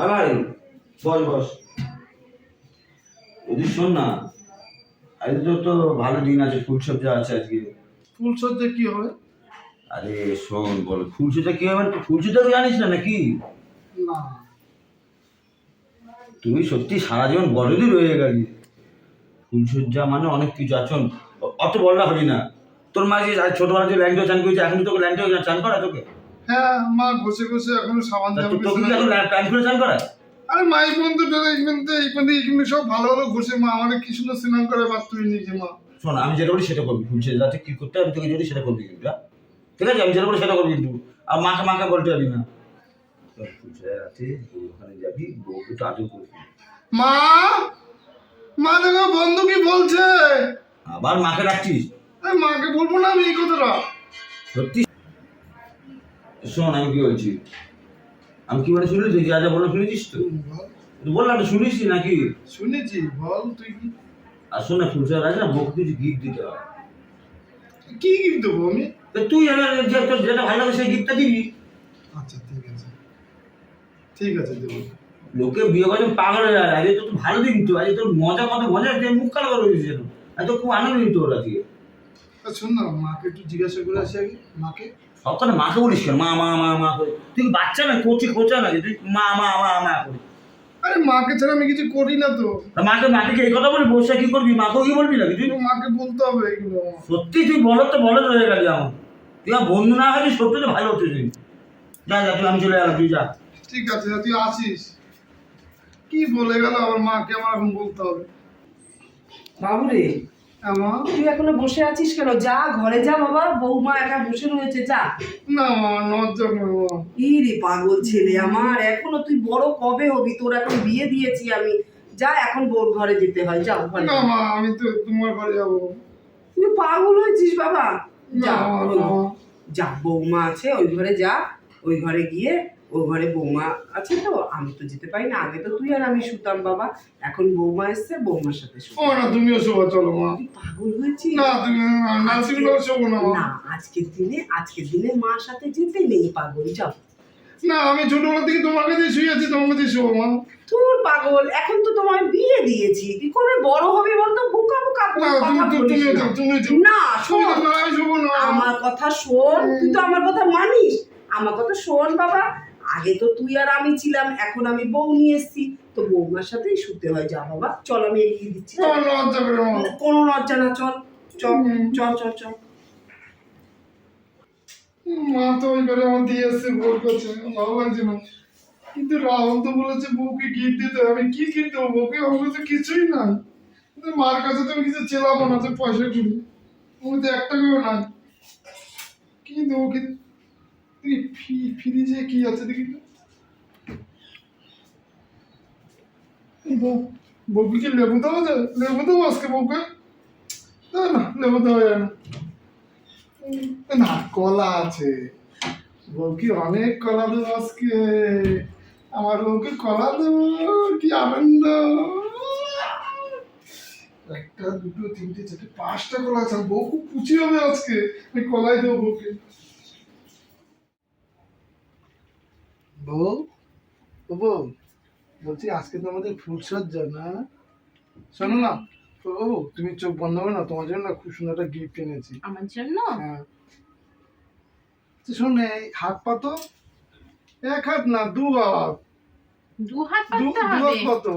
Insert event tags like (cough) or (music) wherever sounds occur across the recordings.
আর ভাই বস বস। যদি শোন না আজকে তো ভালো দিন আছে ফুলসজ্জা আছে আজকে। ফুলসজ্জা কি হবে? আরে শোন বল ফুলসজ্জা কি হবে? ফুলসজ্জা তো জানিস না নাকি? না। তুমি সত্যি সারা জীবন বড়ই রয়ে গেলি। ফুলসজ্জা মানে অনেক কিছু আছন অত বড়রা হবি না। তোর মা যে ছোটবেলা যে ল্যাংটো চান করেছে এখন তোকে ল্যাংটো চান করা তোকে। হ্যাঁ মা ঘষে ঘষে এখনও সাবান তা জামা তো- তোকে কি এখন করে? আরে মা এই পর্যন্ত ডরে এই পর্যন্ত এই পর্যন্ত এইখানে সব ভালো ভালো ঘষে মা আমাদের কি সুন্দর স্নান করে বাদ তুই নিজে মা। শোন আমি যেটা বলি সেটা করবি। ফুলসজ্জাতে কি করতে আমি তোকে যদি সেটা করবি কিন্তু হ্যাঁ? ঠিক আছে? আমি যেটা বলি সেটা করবি কিন্তু। আর মাকে মাকে বলতে পারবি না। রাতে ওখানে যাবি বউকে তো করবি মা? মা দেখো বন্ধু কি বলছে? আবার মাকে রাখছিস আরে মাকে বলব না আমি এই কথাটা। সত্যি? শোন আমি কি বলছি? আমি কি বলে শুনেছি? তুই যা যা বলে শুনেছিস তো? বললাম তো শুনিস নাকি? শুনেছি বল তুই কি? আর শোন না ফুলসজ্জা রাতে না বউকে কিছু গিফট দিতে হয়। কি গিফট দেবো আমি? তুই এবার যে তোর যেটা ভালো লাগে সেই গিফটটা দিবি। আচ্ছা ঠিক আছে। ঠিক আছে দেবো। লোকে বিয়ে করে পাগল হয়ে যায় আজকে তো ভালো দিন তো আজকে তোর মজা কত মজা মুখ কালো করে দিয়েছিস যেন তো খুব আনন্দ নিত ওরা আর শোন না মাকে একটু জিজ্ঞাসা করে আসি আগে মাকে। সবখানে মাকে বলিস কেন? মা মা মা মা করে। তুই বাচ্চা না কচি খোঁচা নাকি? তুই মা মা মা মা করি। আরে মাকে ছাড়া আমি কিছু করি না তো। মাকে মাকে কি এই কথা বলি? বসে কি করবি? মাকেও কি বলবি নাকি তুই? মাকে বলতে হবে এগুলো সত্যি তুই বলো তো বলো হয়ে গেলি আমার। তুই বন্ধু না হলে সত্যি তো ভালো হতো তুই। যা যা তুই আমি চলে গেলাম তুই যা। ঠিক আছে তুই আসিস। কি বলে গেল আমার মাকে আমার এখন বলতে হবে। বাবু রে তুই এখনও বসে আছিস কেন? যা ঘরে যা বাবা। বৌমা একা বসে রয়েছে যা। না মা লজ্জা করে মা ই রে পাগল ছেলে আমার? এখনও তুই বড় কবে হবি? তোর এখন বিয়ে দিয়েছি আমি। যা এখন বোর ঘরে যেতে হয়। যা ঘরে না মা আমি তো তোমার ঘরে যাব। তুই পাগল হয়েছিস বাবা। যা। যা বৌমা আছে ওই ঘরে যা। ওই ঘরে গিয়ে ওই ঘরে বৌমা আছে তো আমি তো যেতে পারি না। আগে তো তুই আর আমি শুতাম বাবা। এখন বৌমা এসছে বৌমার সাথে ও না তুমিও শোভা চলো মা। পাগল হয়েছিস? না তুমি নার্সিংগুলো শোবো না না আজকের দিনে আজকের দিনে মার সাথে যেতে নেই পাগল যাও। না আমি ছোটবেলা থেকে তোমার কাছে শুয়ে আছি তোমার কাছে শোবো মা। তোর পাগল এখন তো তোমার বিয়ে দিয়েছি। তুই কবে বড় হবে বলতো? বোকা বোকা না না। না শোন শোবো না। আমার কথা শোন তুই তো আমার কথা মানিস। আমার কথা শোন বাবা। আগে তো তুই আর আমি ছিলাম এখন আমি বউ নিয়ে এসেছি। তো বৌমার সাথেই শুতে হয় যা বাবা চল আমি এগিয়ে দিচ্ছি। কোনো লজ্জা না চল চল। চল চল চল। মা তো ওই করে আমার দিয়ে এসছে ভোর করছে ভালো লাগছে না। কিন্তু রাহুল তো বলেছে বউকে গিফট দিতে আমি কি গিফট দেবো? বউকে আমার কাছে কিছুই নাই। কিন্তু মার কাছে তো আমি কিছু চেলাবো না যে পয়সা করি আমি তো একটা করে নাই। কি দেবো কি দেখি ফি ফ্রিজে কি আছে দেখি বউ বউকে কি লেবু দেওয়া যায় লেবু দেবো আজকে বউকে না না লেবু দেওয়া যায় না। না, কলা আছে। বউকে অনেক কলা দেবো আজকে আমার বউকে কলা দেবো কি আনন্দ? একটা, দুটো, তিনটে, চারটে, পাঁচটা কলা আছে। বউ খুব খুশি হবে আজকে। আমি কলাই দেবো বউকে। বউ? ও বউ বলছি আজকে তো আমাদের ফুলসজ্জা না? শোনো না ও তুমি চোখ বন্ধ করো না তোমার জন্য খুব সুন্দর একটা গিফট এনেছি। আমার জন্য? হ্যাঁ। শোন হাত পাতো এক হাত না দু হাত। দু হাত দু হাত পাতো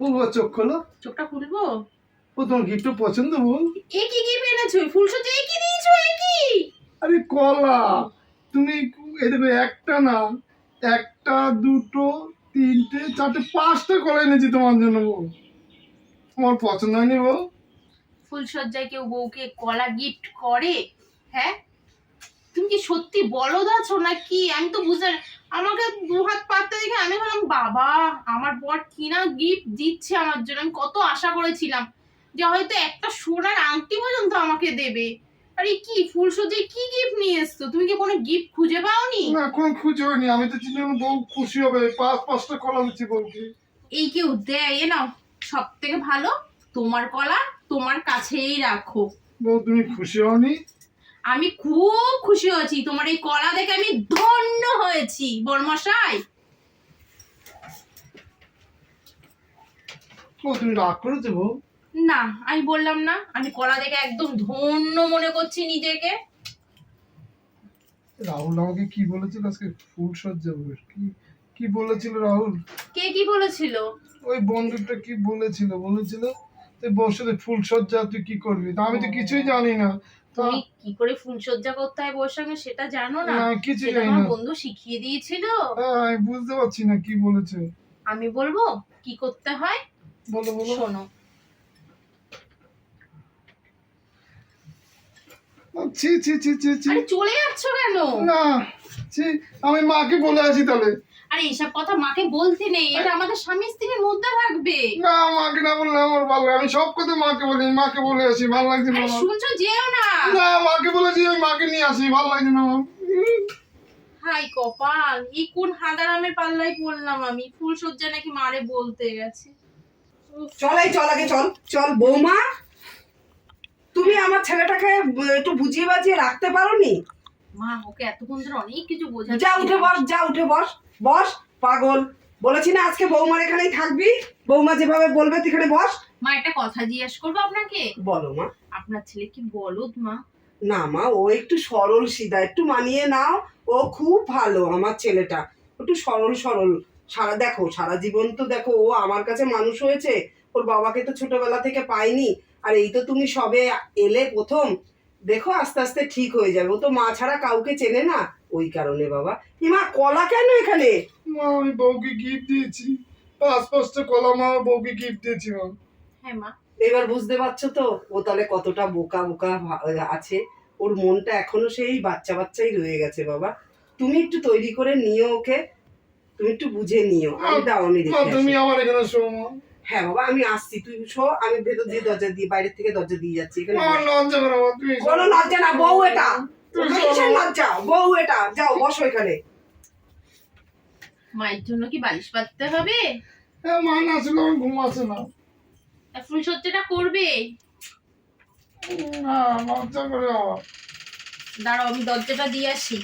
ও চোখ খোলো। চোখটা খুলবো? ও তোমার গিফট পছন্দ বল? এ কি কি এনেছো ফুলসজ্জা এ কি দিয়েছ এ কি আরে কলা! তুমি দেখো একটা না একটা দুটো তিনটে চারটে পাঁচটা কলা এনেছি তোমার জন্য বউ তোমার পছন্দ হয়নি বউ ফুলসজ্জায় কেউ বউকে কলা গিফট করে হ্যাঁ? তুমি কি সত্যি বলদ আছো নাকি? আমি তো বুঝতে আমাকে দু হাত পাততে দেখে আমি ভাবলাম বাবা আমার বর কিনা গিফট দিচ্ছে আমার জন্য আমি কত আশা করেছিলাম। যে হয়তো একটা সোনার আংটি পর্যন্ত আমাকে দেবে। আরে কি কি গিফট নিয়ে এসছো? তুমি কি কোনো গিফট খুঁজে পাওনি? না কোনো খুঁজে হয়নি। আমি তো করলাম বউ খুশি হবে। পাঁচ পাঁচটা কলা দিচ্ছি বউকে। এই কেউ দেয় এ নাও। সব থেকে ভালো তোমার কলা তোমার কাছেই রাখো। বউ তুমি খুশি হওনি? আমি খুব খুশি হয়েছি। তোমার এই কলা দেখে আমি ধন্য হয়েছি বর্মশাই। ও তুমি রাগ করেছ বউ? না আমি বললাম না আমি কলা দেখে একদম ধন্য মনে করছি নিজেকে। রাহুল আমাকে কি বলেছিল আজকে? ফুল সজ্জা কি কি বলেছিল রাহুল? কে কি বলেছিল? ওই বন্ধুটা কি বলেছিল? বলেছিল তুই বসে ফুল সজ্জা তুই কি করবি? তা আমি তো কিছুই জানি না। তুমি কি করে ফুলসজ্জা করতে হয় বউর সঙ্গে সেটা জানো না? না কিছু জানি না। বন্ধু শিখিয়ে দিয়েছিল। হ্যাঁ, আমি বুঝতে পারছি না কি বলেছে। আমি বলব কি করতে হয়? বলো বলো। শোনো ছি ছি ছি ছি ছি। আরে চলে যাচ্ছ কেন? না ছি আমি মাকে বলে আসি তাহলে। আরে এসব কথা মাকে বলতে নেই এটা আমাদের স্বামী স্ত্রীর মধ্যে থাকবে। না মাকে না বললে আমার ভালো লাগে। আমি সব কথা মাকে বলি মাকে বলে আসি ভালো লাগছে না শুনছো যেও না। না মাকে বলেছি আমি মাকে নিয়ে আসি ভালো লাগছে না আমার। হাই কপাল এই কোন হাদারামের পাল্লায় পড়লাম আমি? ফুল সজ্জা নাকি মারে বলতে গেছে। উফ, চল এই চল আগে চল চল বৌমা। তুমি আমার ছেলেটাকে একটু বুঝিয়ে বাজিয়ে রাখতে পারোনি? মা ওকে এতক্ষণ ধরে অনেক কিছু বোঝা যা উঠে বস যা উঠে বস বস পাগল। বলেছি না আজকে বৌমার এখানেই থাকবি। বৌমা যেভাবে বলবে বস। মা একটা কথা জিজ্ঞেস করব আপনাকে? বলো মা। আপনার ছেলে কি বলদ মা? না মা ও একটু সরল সিধা। একটু মানিয়ে নাও ও খুব ভালো আমার ছেলেটা। একটু সরল সরল। সারা দেখো সারা জীবন তো দেখো ও আমার কাছে মানুষ হয়েছে। ওর বাবাকে তো ছোটবেলা থেকে পাইনি। আর এই তো তুমি সবে এলে প্রথম। দেখো আস্তে আস্তে ঠিক হয়ে যাবে। ও তো মা ছাড়া কাউকে চেনে না। ওই কারণে বাবা। মা কলা কেন এখানে? মা আমি বউকে গিফট দিয়েছি। পাঁচ পাঁচটা কলা মা বউকে গিফট দিয়েছি মা। হ্যাঁ মা। এবার বুঝতে পারছ তো ও তাহলে কতটা বোকা বোকা আছে। ওর মনটা এখনও সেই বাচ্চা বাচ্চাই রয়ে গেছে বাবা। তুমি একটু তৈরি করে নিও ওকে। তুমি একটু বুঝে নিও। আমি দাও আমি মা তুমি আমার এখানে শো মা। হ্যাঁ বাবা আমি আসছি। তুই শো আমি ভেতর দিয়ে দরজা দিয়ে বাইরের থেকে দরজা দিয়ে যাচ্ছি এখানে লজ্জা করে মা কোনো লজ্জা না বউ এটা। কিসের লজ্জা? বউ এটা যাও বসো এখানে। মায়ের জন্য কি বালিশ পাততে হবে? হ্যাঁ মা না আসলে আমার ঘুম আসে না। ফুল সজ্জাটা করবে? না লজ্জা করে দাঁড়াও আমি দরজাটা দিয়ে আসি।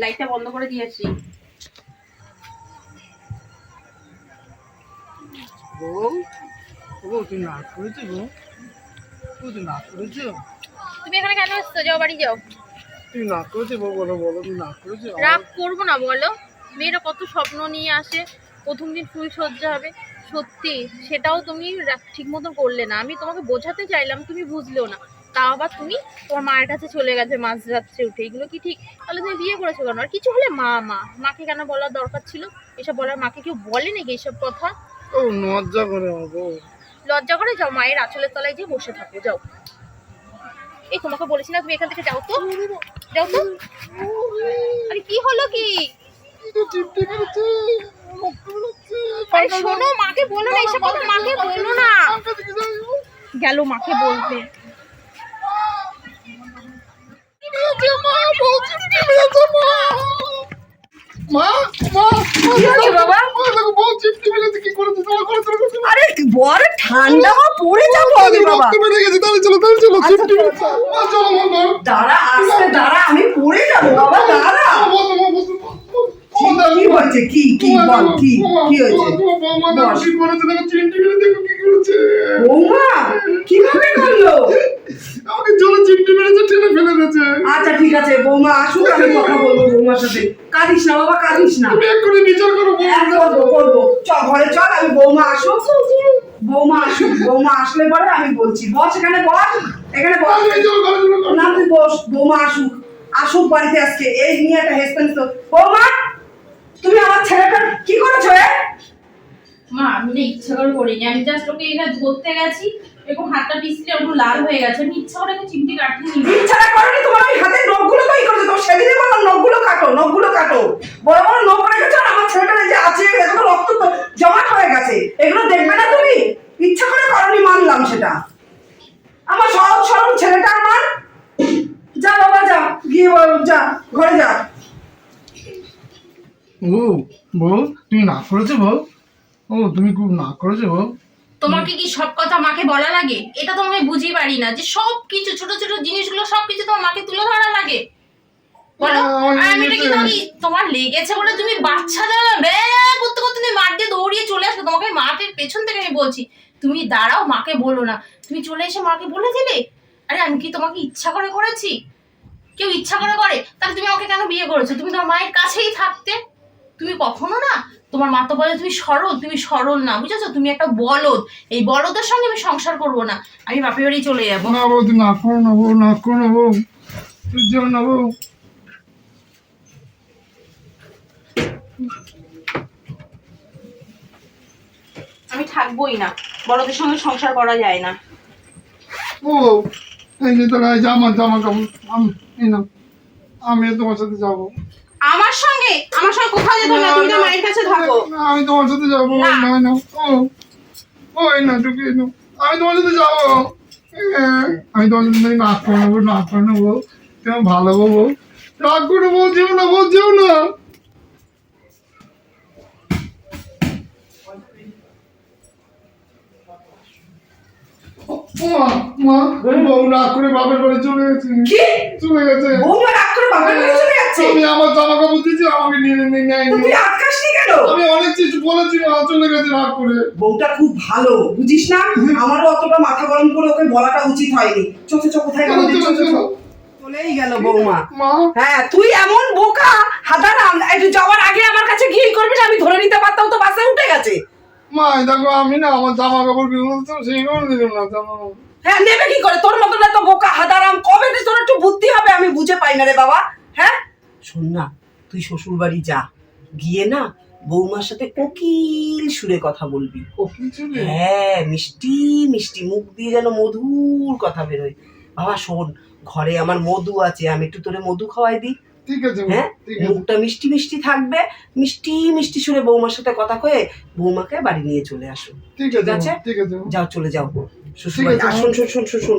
লাইটটা বন্ধ করে দিয়ে আসি। বউ বউ তুমি না করেছ বউ বউ তুমি না করেছ? তুমি এখানে কেন যাও বাড়ি যাও। তুমি না করেছ বউ বলো বলো তুমি করেছ? রাগ করব না বলো। মেয়েরা কত স্বপ্ন নিয়ে আসে প্রথম দিন ফুল সজ্জা হবে। সত্যি সেটাও তুমি ঠিক মতন করলে না। আমি তোমাকে বোঝাতে চাইলাম তুমি বুঝলেও না। তাও আবার তুমি তোমার মায়ের কাছে চলে গেছে মাঝ যাচ্ছে উঠে। এগুলো কি ঠিক? তাহলে তুমি বিয়ে করেছ কেন? আর কিছু হলে মা মা। মাকে কেন বলার দরকার ছিল? এসব বলার মাকে কেউ বলে নাকি এসব কথা? ও লজ্জা করে আমার বউ লজ্জা করে যাও মায়ের আঁচলের তলায় গিয়ে বসে থাকো যাও। এই তোমাকে বলেছি না তুমি এখান থেকে যাও তো। যাও তো। আরে কি হলো কি? আরে শোনো মাকে বলো না এসব কথা মাকে বলো না। গেল মাকে বলতে। মা বউ মা মা মা কি হয়েছে বাবা? বউ চিপটে মেরেছে কি করেছে তোমার করে চলো আরে বড় ঠান্ডা পড়ে যাব আমি বাবা রক্ত বেরিয়ে গেছে তাহলে চলো তাহলে চলো আচ্ছা, চিপটে মা চলো মা দাঁড়া আসতে দাঁড়া আমি পড়ে যাব বাবা দাঁড়া। কি হয়েছে কি কি বল কি কি হয়েছে মেরে বৌমা কীভাবে করল আমাকে জলে চিমটি মেরেছে টেনে ফেলে দিয়েছে। আচ্ছা ঠিক আছে বৌমা আসুক আমি (laughs) কথা বলব বৌমার সাথে। কাঁদিস না বাবা কাঁদিস না। তুমি এক্ষুনি বিচার করো বৌমা। হ্যাঁ করব করব। চল ঘরে চল আমি বৌমা আসুক। বৌমা আসুক বৌমা আসলে পরে আমি বলছি। বস এখানে বস এখানে বস। না তুই বস বৌমা আসুক। আসুক বাড়িতে আজকে। এই নিয়ে একটা হেসপেন্স তো। বৌমা তুমি আমার ছেলেটার কি করেছ এ? মা আমি না ইচ্ছা করে করিনি। আমি জাস্ট ওকে এখানে ধরতে গেছি এরকম হাতটা পিছলে একটু লাল হয়ে গেছে। আমি ইচ্ছা করে চিমটি কাটিনি ইচ্ছাটা করনি তোমার ওই হাতের নখগুলো তো ই করেছ। তোমার সেদিনে বললাম নখগুলো কাটো নখগুলো কাটো। বড় বড় নখ রেখেছো আর আমার ছেলেটার এই যে আছে এগুলো রক্ত তো জমাট হয়ে গেছে। এগুলো দেখবে না তুমি? ইচ্ছা করে করনি মানলাম সেটা। আমার সহজ সরল ছেলেটা আমার। যা বাবা যা। গিয়ে বল- যা। ঘরে যা। ও বউ তুমি না করেছ বউ? ও তুমি খুব না করেছ তোমাকে কি সব কথা মাকে বলা লাগে? এটা তো আমি বুঝি পারি না যে সব কিছু ছোট ছোট জিনিসগুলো সব কিছু তোমার মাকে তুলে ধরা লাগে। বলো আমি এটা কি। তোমাকে তোমার লেগেছে বলে তুমি বাচ্চা দেওয়া ব্যা করতে করতে তুমি মাঠ দিয়ে দৌড়িয়ে চলে আসবে তোমাকে মাঠের পেছন থেকে আমি বলছি তুমি দাঁড়াও মাকে বলো না। তুমি চলে এসে মাকে বলে দিলে? আরে আমি কি তোমাকে ইচ্ছা করে করেছি? কেউ ইচ্ছা করে করে? তাহলে তুমি আমাকে কেন বিয়ে করেছ? তুমি তোমার মায়ের কাছেই থাকতে। তুমি কখনো না তোমার মা তো বলে তুমি সরল তুমি সরল না বুঝেছ? তুমি একটা বলদ। এই বলদের সঙ্গে আমি সংসার করব না। আমি বাপের বাড়ি চলে যাব। না তুই না করো না বউ না করো না বউ। তুই যাও না বউ। আমি থাকবোই না। বড়দের সঙ্গে সংসার করা যায় না। ও এই যে তোর জামা জামা কাপড় আমি এই না আমি তোমার সাথে যাব। আমার সঙ্গে? আমার সঙ্গে কোথাও যেতে না তুমি তো মায়ের কাছে থাকো। আমি তোমার সাথে যাব না। না ওই না ঢুকিয়ে নাও। আমি তোমার সাথে যাব। হ্যাঁ, আমি তোমার সাথে নাচ করে নেব না করে নেব। তুমি ভালো বউ। রাগ করে বউ যেও না বউ যেও না। মা মা। বউ না করে বাপের বাড়ি চলে গেছে। কি? চলে গেছে। বৌমা রাগ করে বাপের বাড়ি চলে যাচ্ছে? আমি আমার জামা কাপড় দিয়েছি আমাকে নিয়ে নিয়ে তো নেয়নি তুই আটকাসনি কেন? আমি অনেক কিছু বলেছি মা চলে গেছে রাগ করে। বউটা খুব ভালো বুঝিস না? আমারও অতটা মাথা গরম করে ওকে বলাটা উচিত হয়নি। চোখে চোখ কোথায় গেল চলো, চলো, চলো। চলেই গেল বৌমা। মা। হ্যাঁ তুই এমন বোকা হাদারাম একটু যাওয়ার আগে আমার কাছে ঘির করবি আমি ধরে নিতে পারতাম তো মা দেখো আমি না আমার জামা কাপড় কিনে তো সেইগুলো দিলাম না জামা হ্যাঁ নেবে কি করে? তোর মতন এত বোকা হাদারাম কবে যে তোর একটু বুদ্ধি হবে আমি বুঝে পাই না রে বাবা হ্যাঁ? শোন না তুই শ্বশুর বাড়ি যা গিয়ে না বৌমার সাথে কোকিল সুরে কথা বলবি। হ্যাঁ মিষ্টি মিষ্টি মুখ দিয়ে যেন মধুর কথা বেরোয়। বাবা শোন ঘরে আমার মধু আছে আমি একটু তোরে মধু খাওয়াই দিই। ঠিক আছে হ্যাঁ? মুখটা মিষ্টি মিষ্টি থাকবে মিষ্টি মিষ্টি সুরে বৌমার সাথে কথা কয়ে বৌমাকে বাড়ি নিয়ে চলে আসো। ঠিক আছে আছে? ঠিক আছে যাও চলে যাও। শোন শোন শোন শোন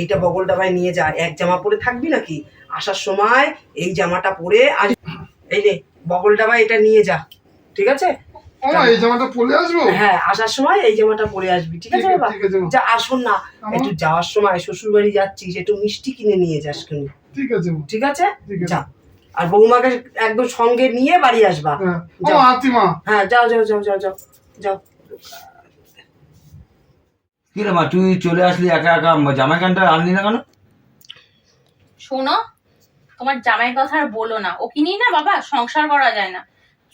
এইটা বগল ডাবায় নিয়ে যা। এক জামা পরে থাকবি নাকি? আসার সময় এই জামাটা পরে এই রে বগল ডাবায় এটা নিয়ে যা। ঠিক আছে? এই জামাটা পরে আসব? হ্যাঁ আসার সময় এই জামাটা পরে আসবি। ঠিক আছে বাবা? যা আসুন না। একটু যাওয়ার সময় শ্বশুর বাড়ি যাচ্ছিস একটু মিষ্টি কিনে নিয়ে যাস কিন্তু। ঠিক আছে? ঠিক আছে। যা। আর বৌমাকে একদম সঙ্গে নিয়ে বাড়ি আসবা। হ্যাঁ। যাও। হ্যাঁ যাও যাও যাও যাও যাও যাও। কি রে মা তুই চলে আসলি একা একা? জামাই কানটা আনলি না কেন? শোনো তোমার জামাইয়ের কথা আর বলো না। ওকে নিয়ে না বাবা সংসার করা যায় না।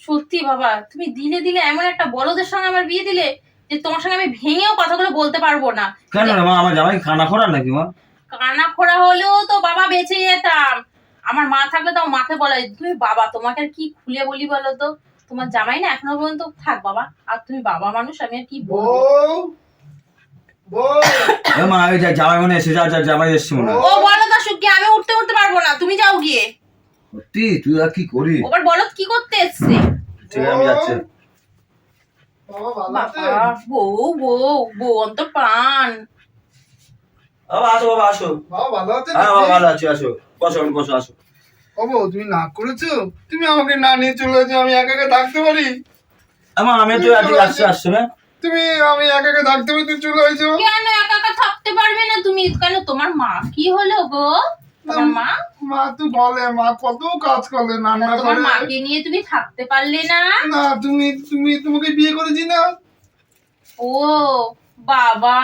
সত্যি বাবা তুমি দিলে দিলে এমন একটা বড়দের সঙ্গে আমার বিয়ে দিলে যে তোমার সঙ্গে আমি ভেঙেও কথাগুলো বলতে পারব না। কেন রে মা আমার জামাই খানা খোরা নাকি মা? কানা খোড়া হলেও তো বাবা বেঁচে যেতাম। আমার মা থাকলে তো আমার মাকে বলে তুমি বাবা তোমাকে আর কি খুলে বলি বলো তো? তোমার জামাই না এখনও পর্যন্ত থাক বাবা। আর তুমি বাবা মানুষ আমি আর কি বলব? মা এই যা জামাই মনে এসে যা যা জামাই এসছে মনে ও বলো তো সুখী আমি উঠতে উঠতে পারব না তুমি যাও গিয়ে। সত্যি তুই আর কি করি ওবার বলো কি করতে এসছে? ঠিক আমি যাচ্ছি। বাবা বাবা বউ বউ বউ অন্ত প্রাণ। বাবা আসো বাবা আসো। বাবা ভালো আছে হ্যাঁ বাবা ভালো আছি আসো। বসো বসো আসো। ও তুমি না করেছ? তুমি আমাকে না নিয়ে চলে যাচ্ছো আমি একা একা থাকতে পারি? আমার আমি তো আজকে আসছি আসছো না? তুমি আমি একা একা থাকতে পারি তুমি চলে যাচ্ছো? কেন একা একা থাকতে পারবে না তুমি? কেন তোমার মা কি হলো গো? তোমার মা? মা তো বলে মা কত কাজ করে রান্না তোমার মাকে নিয়ে তুমি থাকতে পারলে না? না তুমি তুমি তোমাকে বিয়ে করেছি না। ও বাবা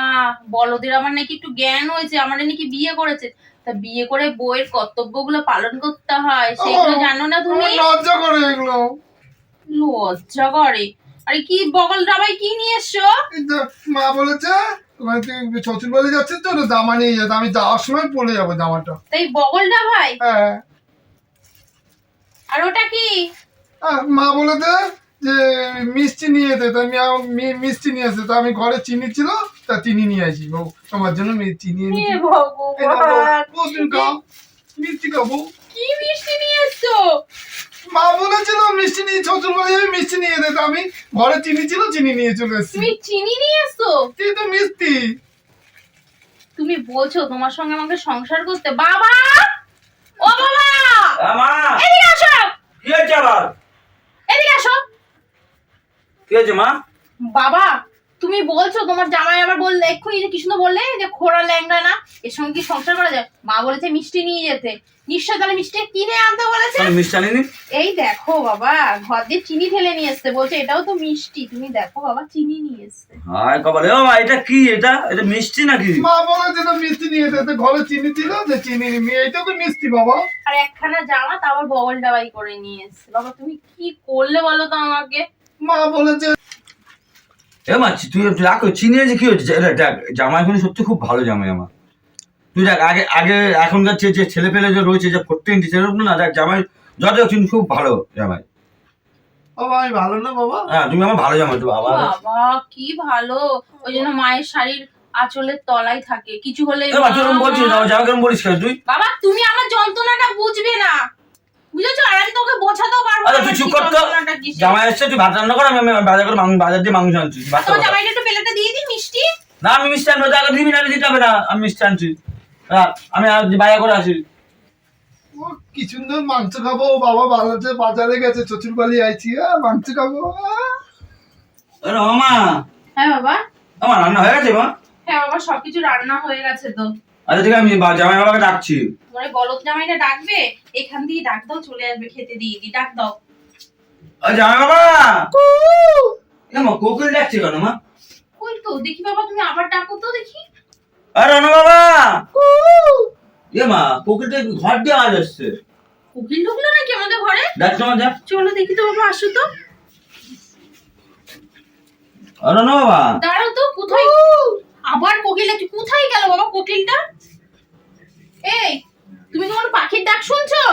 বলদের আমার নাকি একটু জ্ঞান হয়েছে আমার নাকি বিয়ে করেছে। তা বিয়ে করে বইয়ের কর্তব্যগুলো পালন করতে হয় সেগুলো জানো না তুমি লজ্জা করে এগুলো। লজ্জা করে। আরে কি বগল ডাবাই কি নিয়ে এসছো? মা বলেছে তোমার তুমি শ্বশুর বাড়ি যাচ্ছে তো জামা নিয়ে যেতে আমি যাওয়ার সময় পরে যাব জামাটা। তাই বগল ডাবাই হ্যাঁ। আর ওটা কি? মা বলেছে যে মিষ্টি নিয়ে যেতে তো আমি মিষ্টি নিয়ে এসে তো আমি ঘরে চিনি ছিল তা চিনি নিয়ে আসি বউ। তোমার জন্য চিনি তুমি খাও। মিষ্টি খাব কি মিষ্টি নিয়ে এসছো? মা বলেছিল মিষ্টি নিয়ে শ্বশুর বাড়ি যাবে মিষ্টি নিয়ে যেতে। আমি ঘরে চিনি ছিল চিনি নিয়ে চলে এসেছি। তুমি চিনি নিয়ে এসছো? চিনি তো মিষ্টি। তুমি বলছো তোমার সঙ্গে আমাকে সংসার করতে। বাবা! ও বাবা! মা। এদিকে আসো! কি হয়েছে আবার? এদিকে আসো। কি হয়েছে মা? বাবা তুমি বলছো তোমার জামাই আবার বললে এক্ষুনি যে কি সুন্দর বললে যে খোড়া ল্যাংড়া না এর সঙ্গে কি সংসার করা যায়? মা বলেছে মিষ্টি নিয়ে যেতে। নিশ্চয় তাহলে মিষ্টি কিনে আনতে বলেছে? মিষ্টি আনিনি? এই দেখো বাবা ঘর দিয়ে চিনি ঢেলে নিয়ে এসছে। বলছে এটাও তো মিষ্টি। তুমি দেখো বাবা চিনি নিয়ে এসছে। হায় কপালে ও মা এটা কি এটা? এটা মিষ্টি নাকি? মা বলেছে না মিষ্টি নিয়ে যেতে ঘরে চিনি ছিল যে চিনি নিয়ে এইটা তো মিষ্টি বাবা। আর একখানা জামা তারপর বগল ডাবাই করে নিয়ে এসছে। বাবা তুমি কি করলে বলো তো আমাকে? মা বলেছে। এ মা তুই রাখো চিনি যে কি হচ্ছে? এটা দেখ জামাই এখন সত্যি খুব ভালো জামাই আমার। তুই দেখ আগে আগে এখনকার যে যে ছেলে পেলে যে রয়েছে যে ফোরটিন সেরকম না দেখ জামাই যত চিনি খুব ভালো জামাই। বাবা আমি ভালো না বাবা? হ্যাঁ তুমি আমার ভালো জামাই তো বাবা। বাবা কি ভালো। ওই জন্য মায়ের শাড়ির আঁচলের তলায় থাকে। কিছু হলে মা তুই বলছিস না জামাই কেরম বলিস তুই? বাবা তুমি আমার যন্ত্রণাটা বুঝবে না। বুঝেছ? আর আমি তোকে বোঝাতেও পারব আরে তুই আমার চুপ কর তো। জামাই এসছে তুই ভাত রান্না কর আমি আমি বাজার করে মাংস বাজার দিয়ে মাংস আনছি। বাচ্চা তোমার জামাইটা একটু প্লেটে দিয়ে দিই মিষ্টি? না আমি মিষ্টি আনব তাকে দিবি না দিতে হবে না আমি মিষ্টি আনছি। আমি বাজার করে আসি। ও কি সুন্দর মাংস খাব বাবা বাজারে বাজারে গেছে চচুর বালি আইছি মাংস খাব। আরে মামা হ্যাঁ বাবা। আমার রান্না হয়ে গেছে মা? হ্যাঁ বাবা সবকিছু রান্না হয়ে গেছে তো। আচ্ছা ঠিক আছে আমি জামাই বাবাকে ডাকছি। তোমার এই বলদ জামাইটা ডাকবে এখান দিয়ে ডাক দাও চলে আসবে খেতে দিয়ে দি ডাক দাও। আরে জামাই বাবা! এ মা কোকিল ডাকছে কেন মা? কই তো দেখি বাবা তুমি আবার ডাকো তো দেখি। আরে অনু বাবা! এ মা কোকিলটা ঘর দিয়ে আওয়াজ আসছে। কোকিল ঢুকলো নাকি আমাদের ঘরে? ডাকছো মা যা চলো দেখি তো বাবা আসো তো। আরে অনু বাবা! দাঁড়াও তো কোথায়? আবার কোকিল একটু কোথায় গেল বাবা কোকিলটা? এই তুমি কোনো পাখির ডাক শুনছো?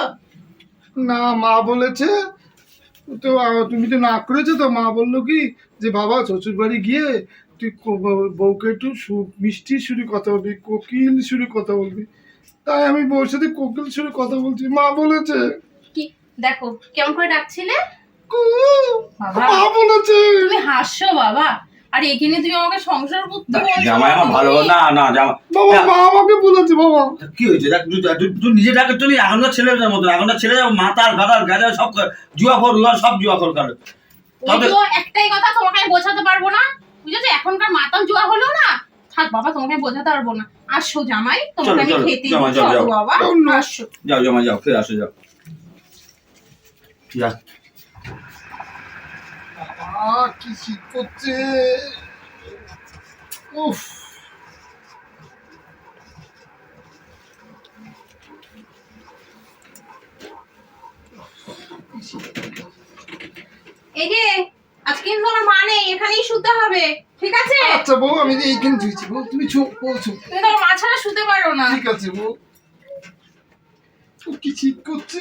না মা বলেছে। তো তুমি তো না করেছ তো মা বলল কি যে বাবা শ্বশুর বাড়ি গিয়ে তুই বউকে একটু মিষ্টি সুরে কথা বলবি কোকিল সুরে কথা বলবি। তাই আমি বউর সাথে কোকিল সুরে কথা বলছি মা বলেছে। কি দেখো কেমন করে ডাকছিলে? বাবা। মা বলেছে। তুমি হাসছো বাবা। আর এখানে তুমি আমাকে সংসার করতে বলছো জামাই আমার ভালো না না জামা বাবা মা আমাকে বলেছে বাবা। কি হয়েছে? দেখ তুই নিজে ডাকে তুই এখনকার ছেলেদের মতো এখনকার ছেলে মাতাল গাদাল গাজা সব করে, জুয়া খোর উয়া সব জুয়া খোর করে। তো একটাই কথা তোমাকে আমি বোঝাতে পারব না। বুঝেছ? এখনকার মাতাল জুয়া হলো না। থাক বাবা তোমাকে আমি বোঝাতে পারব না। আসো জামাই তোমাকে আমি খেতে জামাই, দিই, যাও, চলো যাও। বাবা। না। আসো। যাও জামা যাও ফিরে আসো যাও। কি শীত করছে? উফ। এই যে আজকে কিন্তু আমার মা নেই এখানেই শুতে হবে ঠিক আছে? আচ্ছা বউ আমি এইখানে ধুয়েছি বউ তুমি চোখ বলছো তুমি তো আমার মা ছাড়া শুতে পারো না। ঠিক আছে বউ। কি শীত করছে?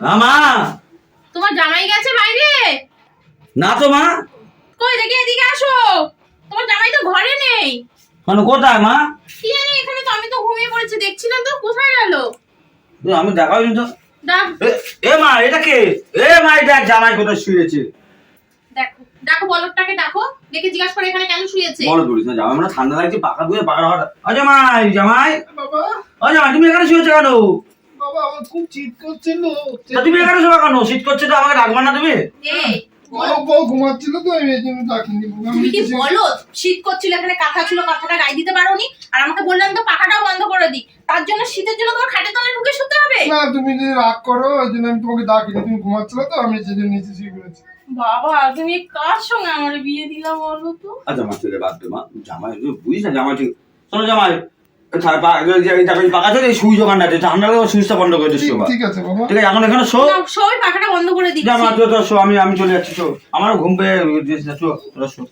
মা তোমার জামাই গেছে বাইরে? না তো মা। কই দেখি এদিকে আসো। তোমার জামাই তো ঘরে নেই। মানে কোথায় মা? কি জানি এখানে তো আমি তো ঘুমিয়ে পড়েছি। দেখছিলাম তো কোথায় গেল? আমি দেখাও তো। এ, মা এটা কে? এ মা এটা জামাই কোথায় শুয়েছে? দেখো ডাকো বলদটাকে ডাকো দেখে জিজ্ঞাসা করে এখানে কেন শুয়েছে। বলো বলিস না জামাই মানে ঠান্ডা লাগছে পাকা দিয়ে পাকা হওয়াটা ও জামাই জামাই। বাবা। ও জামাই তুমি এখানে শুয়েছো কেন? বাবা আমার খুব শীত করছিল তুমি এখানে শোয়া কেন? শীত করছে তো আমাকে ডাকবা না তুমি? বউ ঘুমাচ্ছিল তো তুমি কি বলো? শীত করছিল এখানে কাঁথা ছিল কাঁথাটা গায়ে দিতে পারোনি? আর আমাকে বললাম তো পাখাটাও বন্ধ করে দিই। তার জন্য শীতের জন্য তোমার খাটের তলায় ঢুকে শুতে হবে? না তুমি যদি রাগ করো ওই জন্য আমি তোমাকে ডাকিনি তুমি ঘুমাচ্ছিল তো আমি সেই জন্য নিচে শুয়ে পড়েছি। বাবা তুমি কার সঙ্গে আমার বিয়ে দিলা বলো তো? আচ্ছা মা ছেলে বাদ দে মা। জামাই বুঝিস না জামাই ঠিক শোনো জামাই সুইচ আছে ঠান্ডা সুইচটা বন্ধ করে দিস ঠিক- ঠিক আছে বাবা। ঠিক আছে এখন এখানে শো। না সবাই পাখাটা বন্ধ করে দিচ্ছি। জামা তো তো শো আমি আমি চলে যাচ্ছি শো। আমারও ঘুম পেয়ে দিয়েছে শো তোরা শো।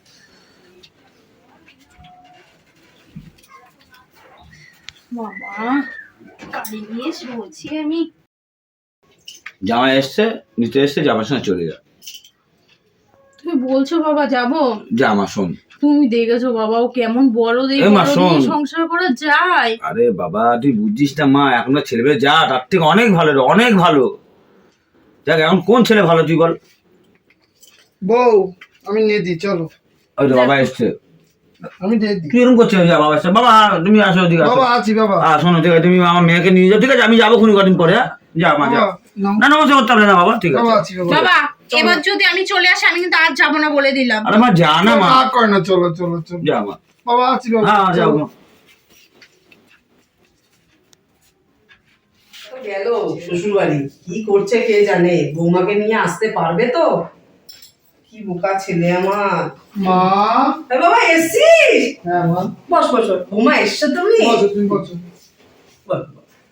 বাবা গাড়ি নিয়ে বলছি আমি। জামাই এসছে নিতে এসছে জামার সঙ্গে চলে যা। তুমি বলছো বাবা যাব? জামা শোন। তুমি দেখেছ বাবা ও কেমন বড়। দিয়ে সংসার করা যায়। আরে বাবা তুই বুঝছিস না মা এখনকার ছেলেমেয়ে যা তার থেকে অনেক ভালো রে অনেক ভালো। দেখ এখন কোন ছেলে ভালো তুই বল। বউ আমি নিয়ে দিই চলো। ওই বাবা এসছে। আমি দিয়ে দিই। তুই এরকম করছিস বাবা এসছে। বাবা তুমি আসো ঠিক আছে বাবা আছি বাবা। আহ শোনো ঠিক আছে তুমি আমার মেয়েকে নিয়ে যাও ঠিক আছে আমি যাব খুনি কদিন পরে হ্যাঁ? যা মা যা। না নমস্কার করতে হবে না বাবা ঠিক বাবা আছে বাবা এবার যদি আমি চলে আসি আমি কিন্তু আর যাব না বলে দিলাম। আরে মা যা না মা। রাগ করে না চলো চলো চলো। যা মা। বাবা আছি বাবা হ্যাঁ যাও চলো। মা। গেল শ্বশুর বাড়ি কি করছে কে জানে? বৌমাকে নিয়ে আসতে পারবে তো? কি বোকা ছেলে আমার। মা? এ বাবা এসছিস? হ্যাঁ মা। বস বস। বৌমা এসছো তুমি? বসো তুমি বসো।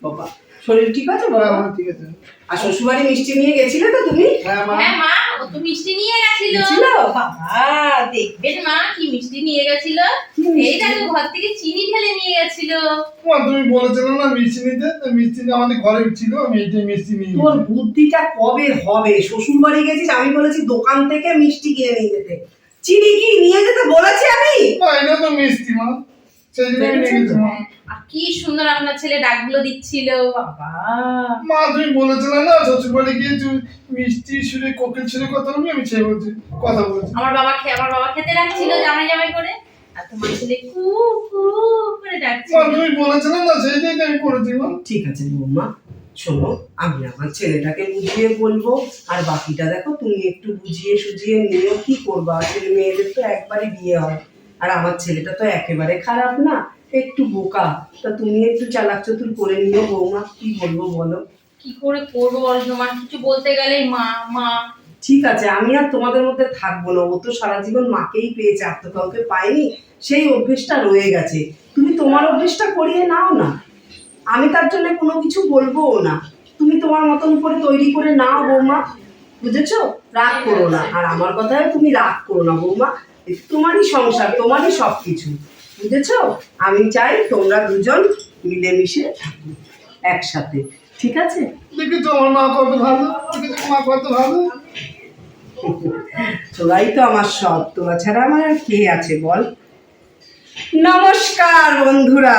বাবা শরীর ঠিক আছে হ্যাঁ বাবা ঠিক আছে। আর শ্বশুর বাড়ি মিষ্টি নিয়ে গেছিলে তো তুমি? হ্যাঁ মা। হ্যাঁ ও তো মিষ্টি নিয়ে গেছিল? বাবা দেখবেন মা কি মিষ্টি নিয়ে গেছিল। এই দেখো ঘর থেকে চিনি ঢেলে নিয়ে গেছিল। মা তুমি বলেছিলে না মিষ্টি নিতে? তো মিষ্টি আমাদের ঘরে ছিল আমি মিষ্টি নিয়ে তোর বুদ্ধিটা কবে হবে? শ্বশুর বাড়ি গেছিস আমি বলেছি দোকান থেকে মিষ্টি কিনে নিয়ে যেতে। চিনি কি নিয়ে যেতে বলেছি আমি? এটা তো মিষ্টি মা। সেই জন্য নিয়ে গেছি মা। কি সুন্দর আপনার ছেলে ডাকগুলো দিচ্ছিল বাবা। মা তুমি বলেছিলে না শ্বশুর বাড়ি গিয়ে তুই মিষ্টি সুরে কোকিল সুরে কথা বলবি আমি সেই বলছি কথা বলছি। আমার বাবা খেয়ে আমার বাবা খেতে ডাকছিল জামাই জামাই করে আর তোমার ছেলে কু কু করে ডাকছিল। মা তুমি বলেছিলে না সেইটাই তো আমি করেছি ঠিক আছে বৌমা শোনো আমি আমার ছেলেটাকে বুঝিয়ে বলব আর বাকিটা দেখো তুমি একটু বুঝিয়ে সুঝিয়ে নিও কি করবা? ছেলে মেয়েদের তো একবারই বিয়ে হয় আর আমার ছেলেটা তো একেবারে খারাপ না। একটু বোকা। তা তুমি একটু চালাক চতুর করে নিও বৌমা কি বলব বলো? কি করে করব বল তোমার কিছু বলতে গেলে মা মা। ঠিক আছে আমি আর তোমাদের মধ্যে থাকব না। ও তো সারা জীবন মাকেই পেয়েছে আর তো কাউকে পাইনি। সেই অভ্যেসটা রয়ে গেছে। তুমি তোমার অভ্যেসটা করিয়ে নাও না। আমি তার জন্য কোনো কিছু বলবোও না। তুমি তোমার মতন করে তৈরি করে নাও বৌমা। বুঝেছ? রাগ করো না। আর আমার কথায় তুমি রাগ করো না বৌমা। তোমারই সংসার তোমারই সব কিছু বুঝেছ? আমি চাই তোমরা দুজন মিলেমিশে থাকো একসাথে ঠিক আছে? দেখেছ আমার মা কত ভালো মা কত ভালো। (laughs) তোরাই তো আমার সব তোরা ছাড়া আমার আর কে আছে বল? নমস্কার বন্ধুরা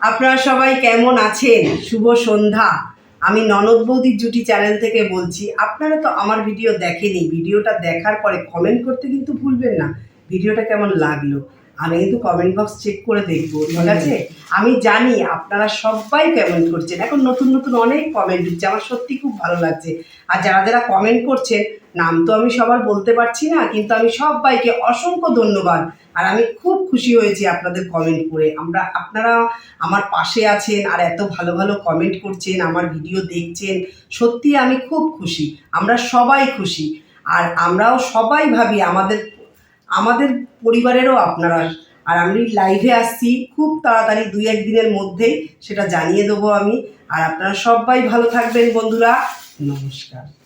আপনারা সবাই কেমন আছেন? শুভ সন্ধ্যা। আমি ননদ বৌদির জুটি চ্যানেল থেকে বলছি আপনারা তো আমার ভিডিও দেখেনি ভিডিওটা দেখার পরে কমেন্ট করতে কিন্তু ভুলবেন না। ভিডিওটা কেমন লাগল? আমি কিন্তু কমেন্ট বক্স চেক করে দেখব ঠিক আছে? আমি জানি আপনারা সবাই কমেন্ট করছেন। এখন নতুন নতুন অনেক কমেন্ট দিচ্ছে আমার সত্যি খুব ভালো লাগছে। আর যারা যারা কমেন্ট করছেন নাম তো আমি সবার বলতে পারছি না কিন্তু আমি সবাইকে অসংখ্য ধন্যবাদ। আর আমি খুব খুশি হয়েছি আপনাদের কমেন্ট করে। আমরা আপনারা আমার পাশে আছেন আর এত ভালো ভালো কমেন্ট করছেন আমার ভিডিও দেখছেন। সত্যি আমি খুব খুশি। আমরা সবাই খুশি। আর আমরাও সবাই ভাবি আমাদের আমাদের পরিবারেরও আপনারা, আর আমি লাইভে আসছি, খুব তাড়াতাড়ি দুই একদিনের মধ্যেই সেটা জানিয়ে দেবো আমি। আর আপনারা সবাই ভালো থাকবেন বন্ধুরা। নমস্কার।